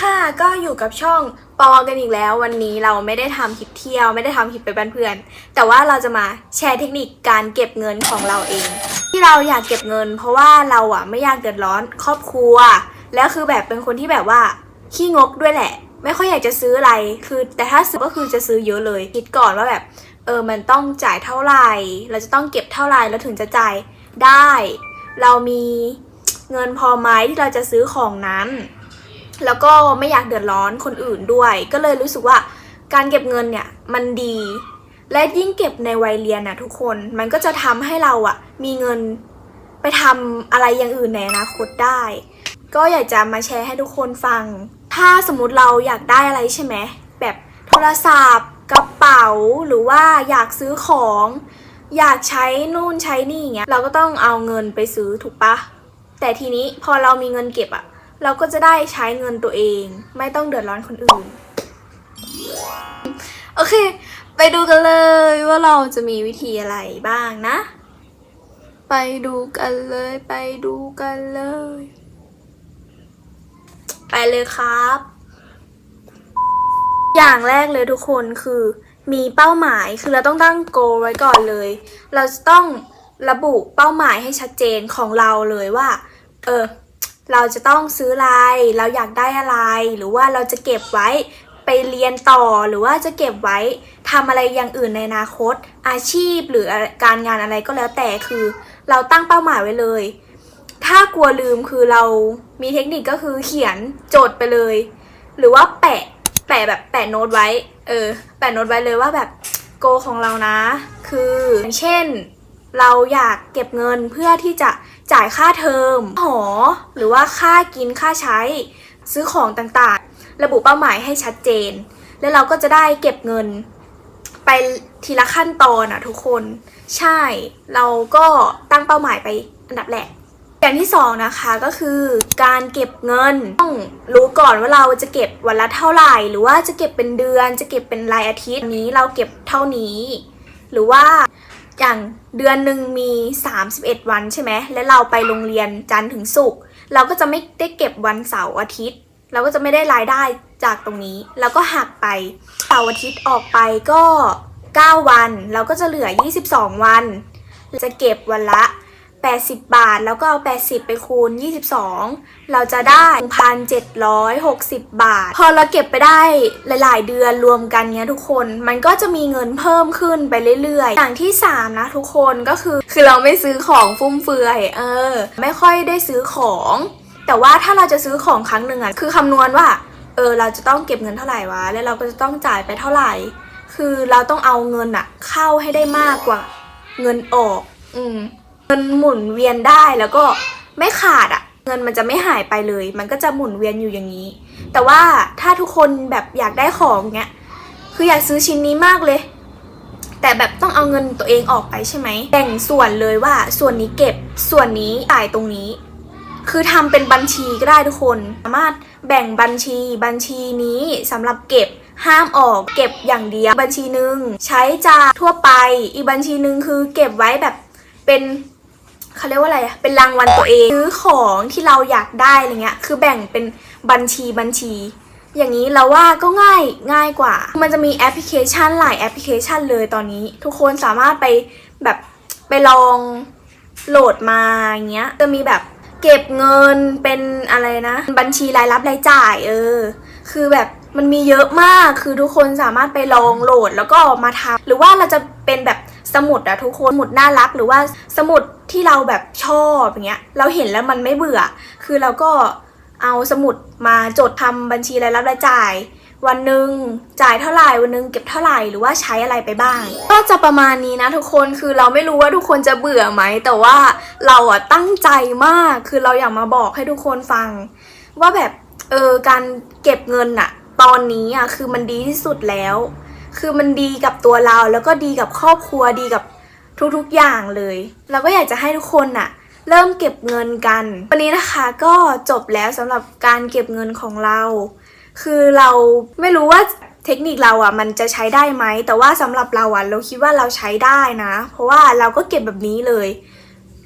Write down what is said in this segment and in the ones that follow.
ค่ะ ก็อยู่กับช่องปอกันอีกแล้ว วันนี้เราไม่ได้ทำคลิปเที่ยว ไม่ได้ทำคลิปไปบ้านเพื่อน แต่ว่าเราจะมาแชร์เทคนิคการเก็บเงินของเราเอง ที่เราอยากเก็บเงิน เพราะว่าเราอะไม่อยากเดือดร้อนครอบครัว แล้วคือแบบเป็นคนที่แบบว่าขี้งกด้วยแหละ ไม่ค่อยอยากจะซื้ออะไร คือแต่ถ้าซื้อก็คือจะซื้อเยอะเลย คิดก่อนว่าแบบ เออมันต้องจ่ายเท่าไหร่ เราจะต้องเก็บเท่าไหร่แล้วถึงจะจ่ายได้ เรามีเงินพอไหมที่เราจะซื้อของนั้น แล้วก็ไม่อยากเดือดร้อนคนอื่นด้วย ก็เลยรู้สึกว่าการเก็บเงินเนี่ยมันดี และยิ่งเก็บในวัยเรียนนะทุกคนมันก็จะทำให้เราอะมีเงินไปทำอะไรอย่างอื่นในอนาคตได้ ก็อยากจะมาแชร์ให้ทุกคนฟัง ถ้าสมมติเราอยากได้อะไรใช่ไหมแบบโทรศัพท์กระเป๋าหรือว่าอยากซื้อของ อยากใช้นู่นใช้นี่เงี้ยเราก็ต้องเอาเงินไปซื้อถูกปะแต่ทีนี้พอเรามีเงินเก็บอะ เราก็จะได้ใช้เงินตัวเอง ไม่ต้องเดือดร้อนคนอื่น โอเค ไปดูกันเลยว่าเราจะมีวิธีอะไรบ้างนะ ไปดูกันเลยไปดูกันเลย ไปเลยครับ อย่างแรกเลยทุกคนคือมีเป้าหมายคือเราต้องตั้งโกไว้ก่อนเลย เราจะต้องระบุเป้าหมายให้ชัดเจนของเราเลยว่า เออ เราจะต้องซื้ออะไร เราอยากได้อะไร หรือว่าเราจะเก็บไว้ไปเรียนต่อหรือว่าจะเก็บไว้ทำอะไรอย่างอื่นในอนาคต อาชีพหรือการงานอะไรก็แล้วแต่คือ เราตั้งเป้าหมายไว้เลย ถ้ากลัวลืมคือเรามีเทคนิคก็คือเขียนโจทย์ไปเลย หรือว่าแปะแปะแบบแปะโน้ตไว้ เออ แปะโน้ตไว้เลยว่าแบบโกของเรานะ คืออย่างเช่น เราอยากเก็บเงินเพื่อที่จะ จ่ายค่าเทอมหอ หรือว่าค่ากินค่าใช้ ซื้อของต่างๆ ระบุเป้าหมายให้ชัดเจน แล้วเราก็จะได้เก็บเงิน ไปทีละขั้นตอนอะทุกคน ใช่เราก็ตั้งเป้าหมายไปอันดับแรกอย่างที่สองนะคะก็คือการเก็บเงินต้องรู้ก่อนว่าเราจะเก็บวันละเท่าไหร่ หรือว่าจะเก็บเป็นเดือน จะเก็บเป็นรายอาทิตย์นี้เราเก็บเท่านี้ หรือว่า อย่างเดือนหนึ่งมี 31 วันใช่ไหมและเราไปโรงเรียนจันทร์ถึงศุกร์เราก็จะไม่ได้เก็บวันเสาร์อาทิตย์ เราก็จะไม่ได้รายได้จากตรงนี้แล้วก็หักไปเสาร์อาทิตย์ออกไปก็ 9 วัน เราก็จะเหลือ 22 วัน จะเก็บวันละ 80 บาท แล้วก็เอา 80 ไปคูณ 22 เราจะได้ 1,760 บาท พอเราเก็บไปได้หลาย ๆ เดือนรวมกันเนี้ยทุกคน มันก็จะมีเงินเพิ่มขึ้นไปเรื่อย ๆ อย่างที่ 3 นะทุกคนก็คือ คือเราไม่ซื้อของฟุ่มเฟือย เออ ไม่ค่อยได้ซื้อของ แต่ว่าถ้าเราจะซื้อของครั้งหนึ่งอะคือคำนวณว่า เออ เราจะต้องเก็บเงินเท่าไหร่วะ แล้วเราก็จะต้องจ่ายไปเท่าไหร่ คือเราต้องเอาเงินอะเข้าให้ได้มากกว่า เงินออก อืม เงินหมุนเวียนได้แล้วก็ไม่ขาดอะ่ะเงินมันจะไม่หายไปเลย มันก็จะหมุนเวียนอยู่อย่างนี้ แต่ว่าถ้าทุกคนแบบอยากได้ของเงี้ยคืออยากซื้อชิ้นนี้มากเลย แต่แบบต้องเอาเงินตัวเองออกไปใช่ไหมแบ่งส่วนเลยว่าส่วนนี้เก็บส่วนนี้จ่ายตรงนี้ คือทำเป็นบัญชีก็ได้ทุกคนสามารถแบ่งบัญชีบัญชีนี้สำหรับเก็บห้ามออกเก็บอย่างเดียวบัญชีหนึ่งใช้จ่ายทั่วไป อีกบัญชีหนึ่งคือเก็บไว้แบบเป็น เขาเรียกว่าอะไรอะเป็นรางวัลตัวเองซื้อของที่เราอยากได้อะไรเงี้ย คือแบ่งเป็นบัญชีบัญชี อย่างนี้เราว่าก็ง่ายง่ายกว่า มันจะมีแอปพลิเคชันหลายแอปพลิเคชันเลยตอนนี้ ทุกคนสามารถไปแบบไปลองโหลดมาอย่างเงี้ย จะมีแบบเก็บเงินเป็นอะไรนะ บัญชีรายรับรายจ่ายเออ คือแบบมันมีเยอะมากคือทุกคนสามารถไปลองโหลดแล้วก็มาทำหรือว่าเราจะเป็นแบบสมุดอะทุกคนสมุดน่ารักหรือว่าสมุด ที่เราแบบชอบอย่างเงี้ยเราเห็นแล้วมันไม่เบื่อ คือเราก็เอาสมุดมาจดทำบัญชีรายรับรายจ่าย วันหนึ่งจ่ายเท่าไหร่วันหนึ่งเก็บเท่าไหร่หรือว่าใช้อะไรไปบ้าง ก็จะประมาณนี้นะทุกคนคือเราไม่รู้ว่าทุกคนจะเบื่อไหมแต่ว่าเราอะตั้งใจมากคือเราอยากมาบอกให้ทุกคนฟัง ว่าแบบเออการเก็บเงินอะตอนนี้อะคือมันดีที่สุดแล้ว คือมันดีกับตัวเราแล้วก็ดีกับครอบครัวดีกับ ทุกๆอย่างเลย เราก็อยากจะให้ทุกคนน่ะเริ่มเก็บเงินกัน วันนี้นะคะก็จบแล้วสำหรับการเก็บเงินของเรา คือเราไม่รู้ว่าเทคนิคเราอะมันจะใช้ได้ไหม แต่ว่าสำหรับเราอะเราคิดว่าเราใช้ได้นะ เพราะว่าเราก็เก็บแบบนี้เลย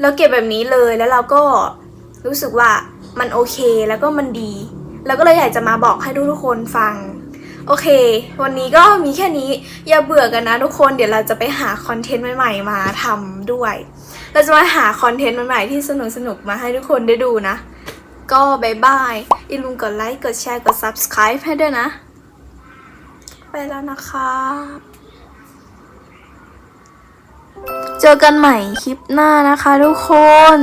เราเก็บแบบนี้เลยแล้วเราก็รู้สึกว่ามันโอเคแล้วก็มันดี แล้วก็เลยอยากจะมาบอกให้ทุกๆคนฟัง โอเค วันนี้ก็มีแค่นี้ อย่าเบื่อกันนะทุกคน เดี๋ยวเราจะไปหาคอนเทนต์ใหม่ๆมาทำด้วย เราจะมาหาคอนเทนต์ใหม่ๆที่สนุกๆมาให้ทุกคนได้ดูนะ ก็บายบาย อย่าลืมกดไลค์ กดแชร์ กด subscribe ให้ด้วยนะ ไปแล้วนะคะ เจอกันใหม่คลิปหน้านะคะทุกคน